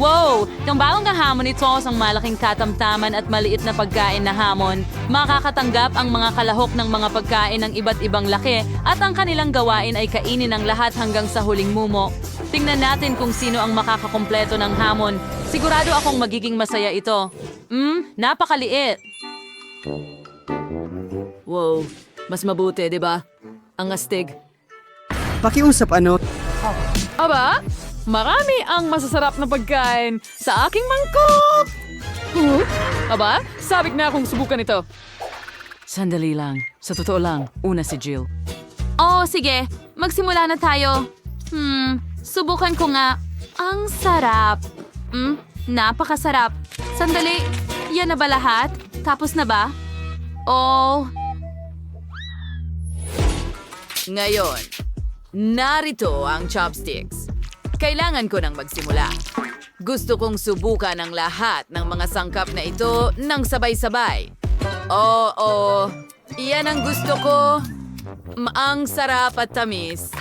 Wow! Yung bagong hamon nito ang malaking katamtaman at maliit na pagkain na hamon. Makakatanggap ang mga kalahok ng mga pagkain ng iba't ibang laki at ang kanilang gawain ay kainin ang lahat hanggang sa huling mumo. Tingnan natin kung sino ang makakakompleto ng hamon. Sigurado akong magiging masaya ito. Hmm, napakaliit. Wow, mas mabuti, di ba? Ang astig. Pakiusap ano? Aba, marami ang masasarap na pagkain sa aking mangkok! Huh? Aba, sabik na akong subukan ito. Sandali lang. Sa totoo lang, una si Jill. Oh, sige. Magsimula na tayo. Hmm, subukan ko nga. Ang sarap. Hmm, napakasarap. Sandali, yan na ba lahat? Tapos na ba? Oh, Ngayon, narito ang chopsticks. Kailangan ko nang magsimula. Gusto kong subukan ang lahat ng mga sangkap na ito ng sabay-sabay. Oo, iyan ang gusto ko. Ang sarap at tamis.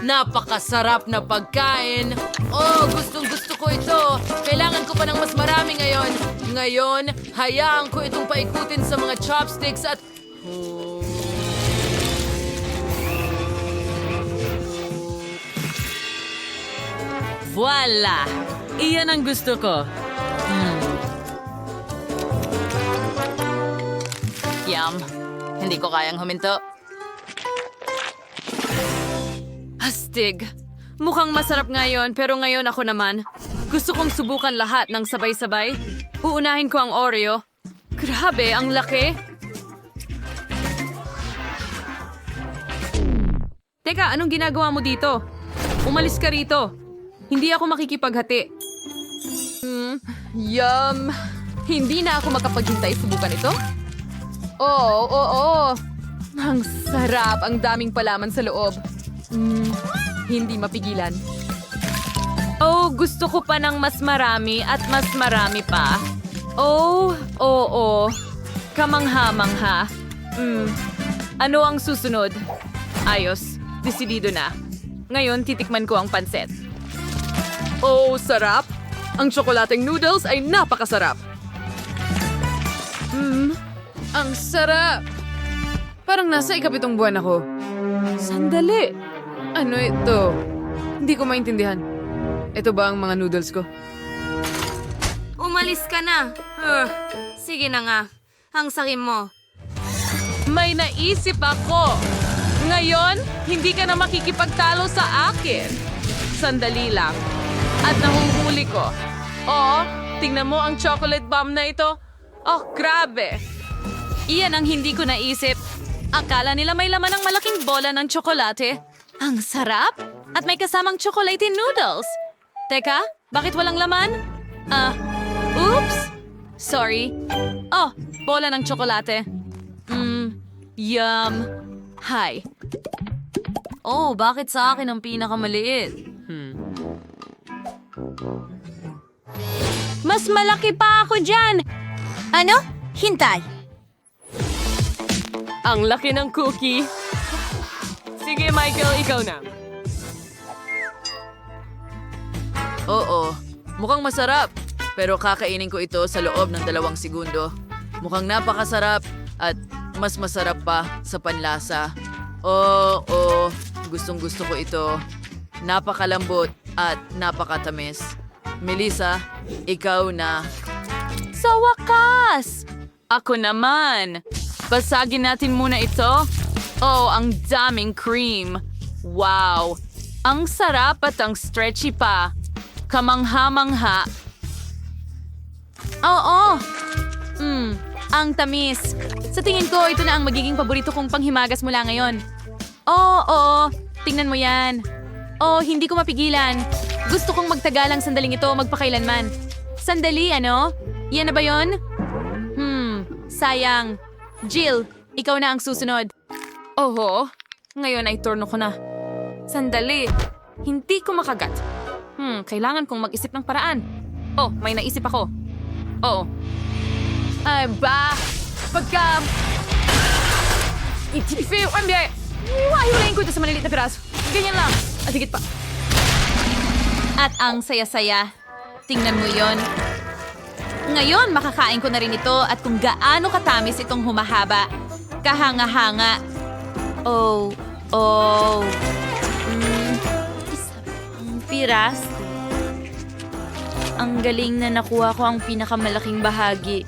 Napakasarap na pagkain. Oh, gustong gusto ko ito. Kailangan ko pa ng mas marami ngayon. Ngayon, hayaan ko itong paikutin sa mga chopsticks at... Voila! Iyan ang gusto ko. Hmm. Yum. Hindi ko kayang huminto. Astig. Mukhang masarap ngayon, pero ngayon ako naman. Gusto kong subukan lahat ng sabay-sabay. Uunahin ko ang Oreo. Grabe, ang laki. Teka, anong ginagawa mo dito? Umalis ka rito. Hindi ako makikipaghati. Hmm, yum. Hindi na ako makapaghintay subukan ito? Oo, oo, oo. Ang sarap. Ang daming palaman sa loob. Mm, hindi mapigilan. Oh, gusto ko pa ng mas marami at mas marami pa. Oh, oo. Kamangha-mangha. Mm. Ano ang susunod? Ayos. Desidido na. Ngayon, titikman ko ang pansit. Oh, sarap! Ang tsokolating noodles ay napakasarap. Mmm, ang sarap! Parang nasa ikapitong buwan ako. Sandali! Ano ito? Hindi ko maintindihan. Ito ba ang mga noodles ko? Umalis ka na. Ugh, sige na nga. Ang sakim mo. May naisip ako! Ngayon, hindi ka na makikipagtalo sa akin. Sandali lang. At nahuhuli ko. Oh, tingnan mo ang chocolate bomb na ito. Oh, grabe. Iyan ang hindi ko naisip. Akala nila may laman ng malaking bola ng tsokolate. Ang sarap! At may kasamang chocolate noodles. Teka, bakit walang laman? Ah, oops! Sorry. Oh, bola ng tsokolate. Mmm, yum. Hi. Oh, bakit sa akin ang pinakamaliit? Mas malaki pa ako dyan! Ano? Hintay. Ang laki ng cookie. Sige, Michael, ikaw na. Oo, mukhang masarap. Pero kakainin ko ito sa loob ng dalawang segundo. Mukhang napakasarap at mas masarap pa sa panlasa. Oo, gustong gusto ko ito. Napakalambot at napakatamis. Melissa, ikaw na. Sa wakas! Ako naman. Basagin natin muna ito. Oh, ang daming cream. Wow! Ang sarap at ang stretchy pa. Kamangha-mangha. Oo! Hmm, ang tamis. Sa tingin ko, ito na ang magiging paborito kong panghimagas mula ngayon. Oo, oo. Tingnan mo yan. Oh, hindi ko mapigilan. Gusto kong magtagalang sandaling ito magpakailanman. Sandali, ano? Yan na ba yon? Hmm, sayang. Jill, ikaw na ang susunod. Oho, ngayon ay turno ko na. Sandali, hindi ko makagat. Hmm, kailangan kong mag-isip ng paraan. Oh, may naisip ako. Oo. Ay, ba? Pagka... Itifiw, hindi! Iwahiwalayin ko ito sa maliliit na piraso. Ganyan lang. At higit pa. At ang saya-saya. tingnan mo yon. Ngayon, makakain ko na rin ito at kung gaano katamis itong humahaba. Kahanga-hanga. Oh, oh. Mm, piras. Ang galing na nakuha ko ang pinakamalaking bahagi.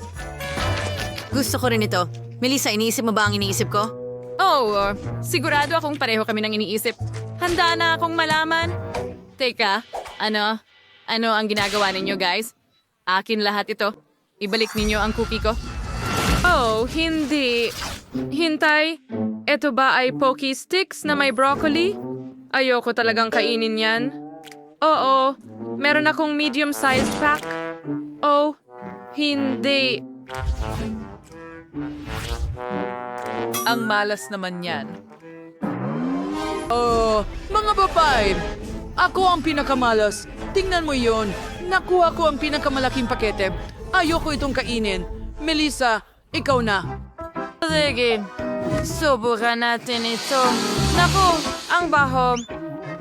Gusto ko rin ito. Melissa, iniisip mo ba ang iniisip ko? Oh, uh, sigurado akong pareho kami ng iniisip. Handa na akong malaman. Teka, ano? Ano ang ginagawa ninyo, guys? Akin lahat ito. Ibalik ninyo ang cookie ko. Oh, hindi. Hintay. Ito ba ay Pocky Sticks na may broccoli? Ayoko talagang kainin yan. Oo, meron akong medium-sized pack. Oh, hindi. Ang malas naman yan. Oh, mga babae! Ako ang pinakamalas. Tingnan mo yon. Nakuha ko ang pinakamalaking pakete. Ayoko itong kainin. Melissa, ikaw na. Sige, subukan natin ito. Naku, ang baho.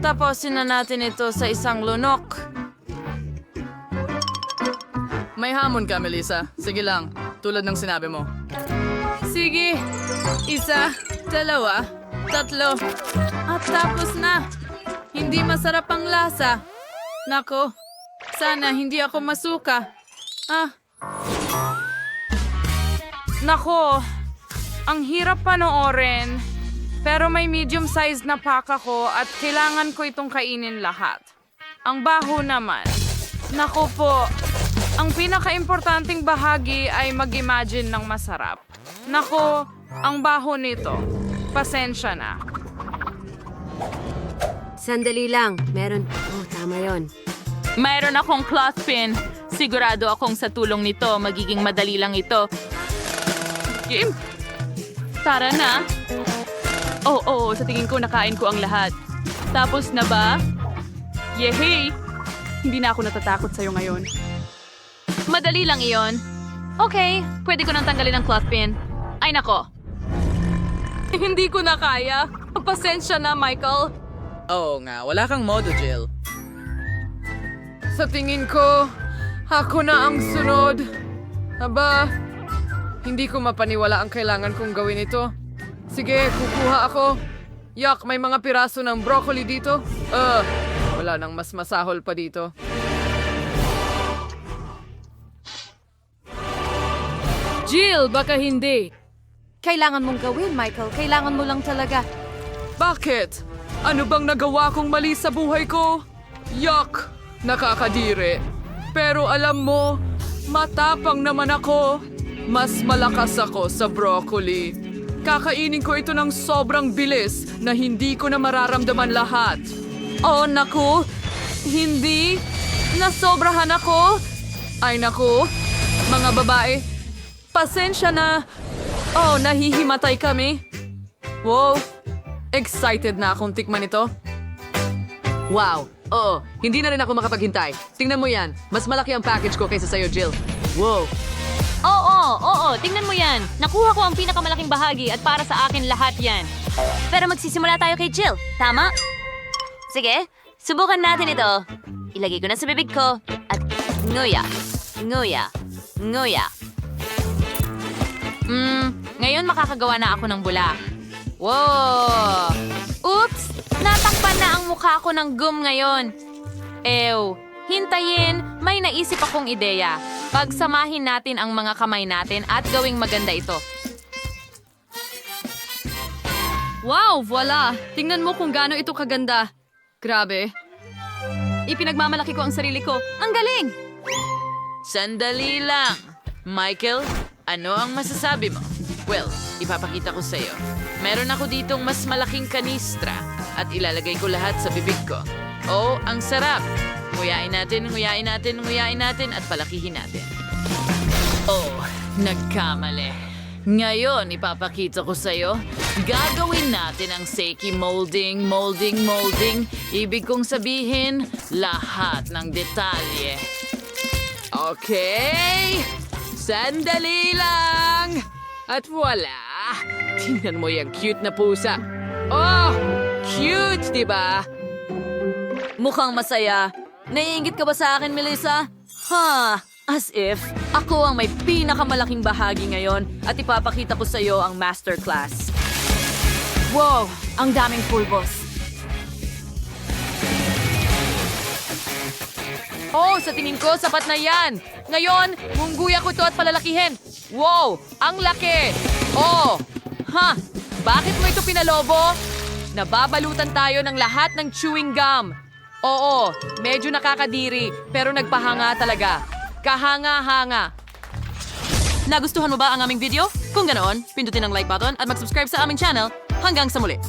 Tapusin na natin ito sa isang lunok. May hamon ka, Melissa. Sige lang, tulad ng sinabi mo. Sige, isa, dalawa, tatlo. At tapos na. Hindi masarap ang lasa. Nako, sana hindi ako masuka. Ah. Nako, ang hirap panoorin. Pero may medium size na pack ako at kailangan ko itong kainin lahat. Ang baho naman. Nako po, ang pinaka-importanting bahagi ay mag-imagine ng masarap. Nako, ang baho nito. Pasensya na. Sandali lang. Meron. Oh, tama yon. Mayroon akong cloth pin. Sigurado akong sa tulong nito, magiging madali lang ito. Kim, tara na. Oo, oh, sa tingin ko nakain ko ang lahat. Tapos na ba? Yehey! Hindi na ako natatakot sa'yo ngayon. Madali lang iyon. Okay, pwede ko nang tanggalin ang cloth pin. Ay nako. Hindi ko na kaya. Pasensya na, Michael. Oo nga, wala kang modo, Jill. Sa tingin ko, ako na ang sunod. Aba, hindi ko mapaniwala ang kailangan kong gawin ito. Sige, kukuha ako. Yak, may mga piraso ng broccoli dito. Uh, wala nang mas masahol pa dito. Jill, baka hindi. Kailangan mong gawin, Michael. Kailangan mo lang talaga. Bakit? Ano bang nagawa kong mali sa buhay ko? Yak! Nakakadiri. Pero alam mo, matapang naman ako. Mas malakas ako sa broccoli. Kakainin ko ito ng sobrang bilis na hindi ko na mararamdaman lahat. Oh, naku! Hindi! Nasobrahan ako! Ay, naku! Mga babae, pasensya na! Oh, nahihimatay kami. Wow! Excited na akong tikman ito. Wow! Oo, hindi na rin ako makapaghintay. Tingnan mo yan. Mas malaki ang package ko kaysa sa'yo, Jill. Wow! Oo, oo, tingnan mo yan. Nakuha ko ang pinakamalaking bahagi at para sa akin lahat yan. Pero magsisimula tayo kay Jill, tama? Sige, subukan natin ito. Ilagay ko na sa bibig ko at nguya, nguya, nguya. Hmm, ngayon makakagawa na ako ng bula. Wow! Oops! Natakpan na ang mukha ko ng gum ngayon. Ew, hintayin, may naisip akong ideya. Pagsamahin natin ang mga kamay natin at gawing maganda ito. Wow, voila! Tingnan mo kung gaano ito kaganda. Grabe. Ipinagmamalaki ko ang sarili ko. Ang galing! Sandali lang. Michael, ano ang masasabi mo? Well, ipapakita ko sa'yo. Meron ako ditong mas malaking kanistra at ilalagay ko lahat sa bibig ko. Oh, ang sarap! Nguyain natin, nguyain natin, nguyain natin at palakihin natin. Oh, nagkamali. Ngayon, ipapakita ko sa'yo. Gagawin natin ang Seiki molding, molding, molding. Ibig kong sabihin, lahat ng detalye. Okay! Sandali lang! At wala! Tingnan mo yung cute na pusa. Oh! Cute, di ba? Mukhang masaya. Naiingit ka ba sa akin, Melissa? Ha, as if ako ang may pinakamalaking bahagi ngayon at ipapakita ko sa iyo ang masterclass. Wow, ang daming pulbos. Oh, sa tingin ko, sapat na yan. Ngayon, mungguya ko to at palalakihin. Wow, ang laki. Oh, ha, bakit mo ito pinalobo? Nababalutan tayo ng lahat ng chewing gum. Oo, medyo nakakadiri, pero nagpahanga talaga. Kahanga-hanga. Nagustuhan mo ba ang aming video? Kung ganoon, pindutin ang like button at mag-subscribe sa aming channel. Hanggang sa muli!